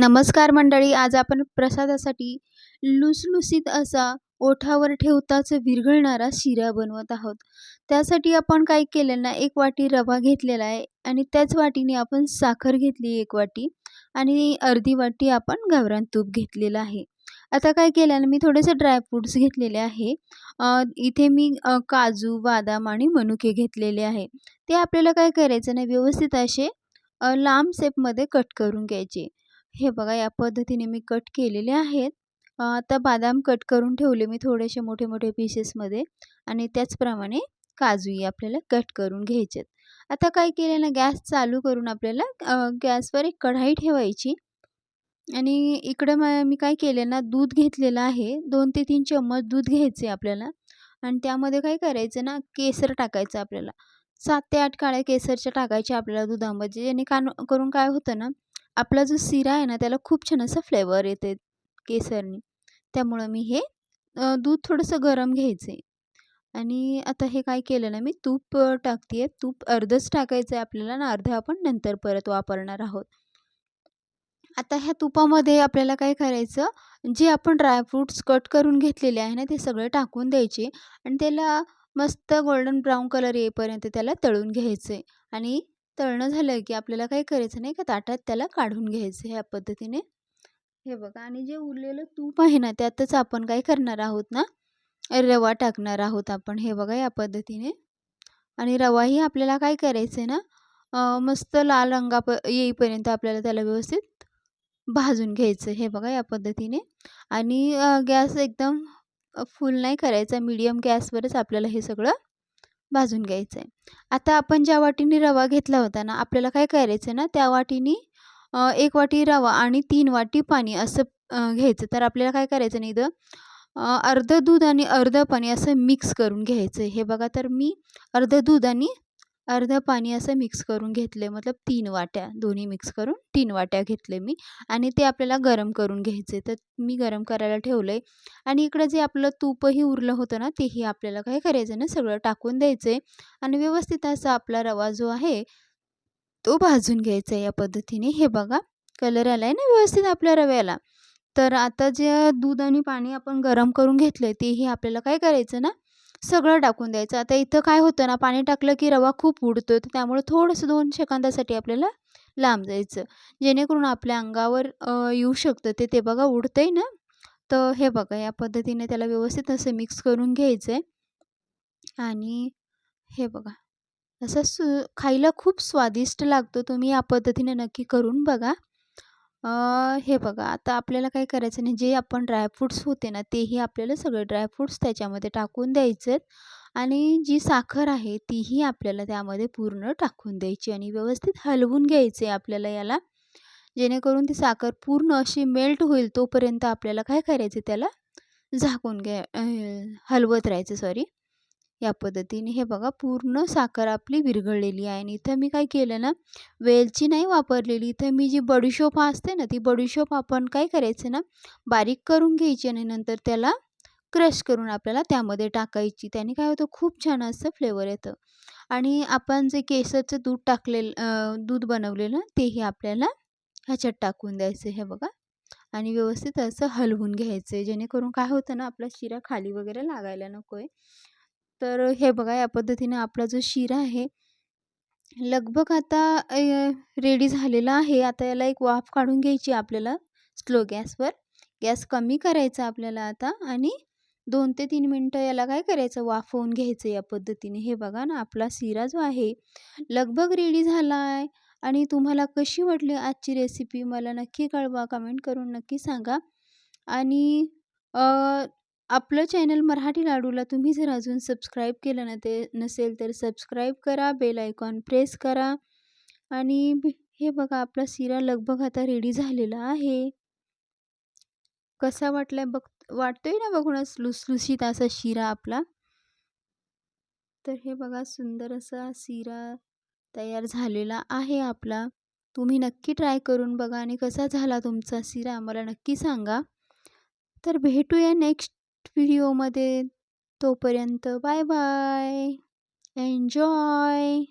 नमस्कार मंडळी आज आपण प्रसादासाठी लुसलुसीत असा ओठावर ठेवताच विरघळणारा शिरा बनवत आहोत. त्यासाठी आपण काय केलं ना एक वाटी रवा घेतलेला आहे आणि त्याच वाटीने आपण साखर घेतली एक वाटी आणि अर्धी वाटी आपण गावरान तूप घेतलेलं आहे. आता काय केलं ना मी थोडेसे ड्रायफ्रूट्स घेतलेले आहे. इथे मी काजू बादाम आणि मनुके घेतलेले आहे. ते आपल्याला काय करायचं नाही व्यवस्थित असे लांब सेपमध्ये कट करून घ्यायचे. हे बघा या पद्धतीने मी कट केलेले आहेत. आता बदाम कट करून ठेवले मी थोडेसे मोठे मोठे पीसेसमध्ये आणि त्याचप्रमाणे काजूही आपल्याला कट करून घ्यायचे आता काय केले ना गॅस चालू करून आपल्याला गॅसवर एक कढाई ठेवायची आणि इकडं म मी काय केले ना दूध घेतलेलं आहे. दोन ते तीन चम्मच दूध घ्यायचे आपल्याला आणि त्यामध्ये काय करायचं ना केसर टाकायचं आपल्याला. सात ते आठ काळ्या केसरच्या टाकायच्या आपल्याला दुधामध्ये. जेणे कान करून काय होतं ना आपला जो शिरा आहे ना त्याला खूप छान असं फ्लेवर येते केसरनी. त्यामुळं मी हे दूध थोडंसं गरम घ्यायचं. आहे आणि आता हे काय केलं ना मी तूप टाकते आहे तूप अर्धच टाकायचं आहे आपल्याला ना अर्धं आपण नंतर परत वापरणार आहोत. आता ह्या तुपामध्ये आपल्याला काय करायचं जे आपण ड्रायफ्रूट्स कट करून घेतलेले आहे ना ते सगळे टाकून द्यायचे आणि त्याला मस्त गोल्डन ब्राऊन कलर येईपर्यंत त्याला तळून घ्यायचं. आहे आणि तळणं झालं की आपल्याला काय करायचं नाही का? ताटात त्याला काढून घ्यायचं ह्या पद्धतीने. हे बघा आणि जे उरलेलं तूप आहे ना त्यातच आपण काय करणार आहोत ना? रवा टाकणार आहोत आपण. हे बघा या पद्धतीने. आणि रवाही आपल्याला काय करायचं आहे ना मस्त लाल रंगा प येईपर्यंत आपल्याला त्याला व्यवस्थित भाजून घ्यायचं. हे बघा या पद्धतीने. आणि गॅस एकदम फुल नाही करायचा. मीडियम गॅसवरच आपल्याला हे सगळं भाजून घ्यायचं आहे आता आपण ज्या वाटीने रवा घेतला होता ना आपल्याला काय करायचं ना त्या वाटीने एक वाटी रवा आणि तीन वाटी पाणी असं घ्यायचं. तर आपल्याला काय करायचं नाही इथं? अर्धं दूध आणि अर्धं पाणी असं मिक्स करून घ्यायचं हे बघा तर मी अर्धं दूध आणि अर्धं पाणी असं मिक्स करून घेतले मतलब तीन वाट्या. दोन्ही मिक्स करून तीन वाट्या घेतले मी. आणि ते आपल्याला गरम करून घ्यायचे तर मी गरम करायला ठेवलं आहे आणि इकडं जे आपलं तूपही उरलं होतं ना तेही आपल्याला काय करायचं ना सगळं टाकून द्यायचं आहे आणि व्यवस्थित असा आपला रवा जो आहे तो भाजून घ्यायचा आहे या पद्धतीने. हे बघा कलर आला आहे ना व्यवस्थित आपल्या रव्याला. तर आता जे दूध आणि पाणी आपण गरम करून घेतलं आहे तेही आपल्याला काय करायचं ना सगळं टाकून द्यायचं. आता इथं काय होतं ना पाणी टाकलं की रवा खूप उडतो तर त्यामुळे थोडंसं दोन सेकंदासाठी आपल्याला लांब जायचं. जेणेकरून आपल्या अंगावर येऊ शकतं. ते ते बघा उडतं आहे ना? तर हे बघा या पद्धतीने त्याला व्यवस्थित असं मिक्स करून घ्यायचं आहे आणि हे बघा असं सु खायला खूप स्वादिष्ट लागतो. तुम्ही या पद्धतीने नक्की करून बघा. हे बघा आता आपल्याला काय करायचं नाही. जे आपण ड्रायफ्रूट्स होते ना तेही आपल्याला सगळे ड्रायफ्रूट्स त्याच्यामध्ये टाकून द्यायचेत आणि जी साखर आहे तीही आपल्याला त्यामध्ये पूर्ण टाकून द्यायची आणि व्यवस्थित हलवून घ्यायचे आपल्याला याला. जेणेकरून ती साखर पूर्ण अशी मेल्ट होईल तोपर्यंत आपल्याला काय करायचं त्याला? झाकून घ्या हलवत राहायचं सॉरी. या पद्धतीने. हे बघा पूर्ण साखर आपली विरघळलेली आहे आणि इथं मी काय केलं ना वेलची नाही वापरलेली. इथं मी जी बडीशोप असते ना ती बडीशोप आपण काय करायचं ना बारीक करून घ्यायची आणि नंतर त्याला क्रश करून आपल्याला त्यामध्ये टाकायची. त्याने काय होतं खूप छान असं फ्लेवर येतं. आणि आपण जे केसरचं दूध टाकलेलं दूध बनवलेलं तेही आपल्याला ह्याच्यात टाकून द्यायचं हे बघा. आणि व्यवस्थित असं हलवून घ्यायचं आहे. जेणेकरून काय होतं ना आपला शिरा खाली वगैरे लागायला नको आहे तर हे बघा या पद्धतीने आपला जो शिरा आहे लगभग आता रेडी झालेला आहे. आता याला एक वाफ काढून घ्यायची आपल्याला स्लो गॅसवर गॅस कमी करायचा आपल्याला आता आणि दोन ते तीन मिनटं याला काय करायचं? वाफवून घ्यायचं या पद्धतीने. हे बघा ना आपला शिरा जो आहे लगभग रेडी झाला आहे आणि तुम्हाला कशी वाटली आजची रेसिपी मला नक्की कळवा. कमेंट करून नक्की सांगा. आणि आपलं चॅनल मराठी लाडूला तुम्ही जर अजून सबस्क्राईब केलं ना ते नसेल तर सबस्क्राईब करा बेल आयकॉन प्रेस करा. आणि हे बघा आपला सिरा लगभग आता रेडी झालेला आहे. कसा वाटलाय बघ वाटतोय ना बघूनच लुसलुसीत असा शिरा आपला? तर हे बघा सुंदर असा शिरा तयार झालेला आहे आपला. तुम्ही नक्की ट्राय करून बघा आणि कसा झाला तुमचा शिरा मला नक्की सांगा. तर भेटूया नेक्स्ट व्हिडिओमध्ये तोपर्यंत बाय बाय. एन्जॉय.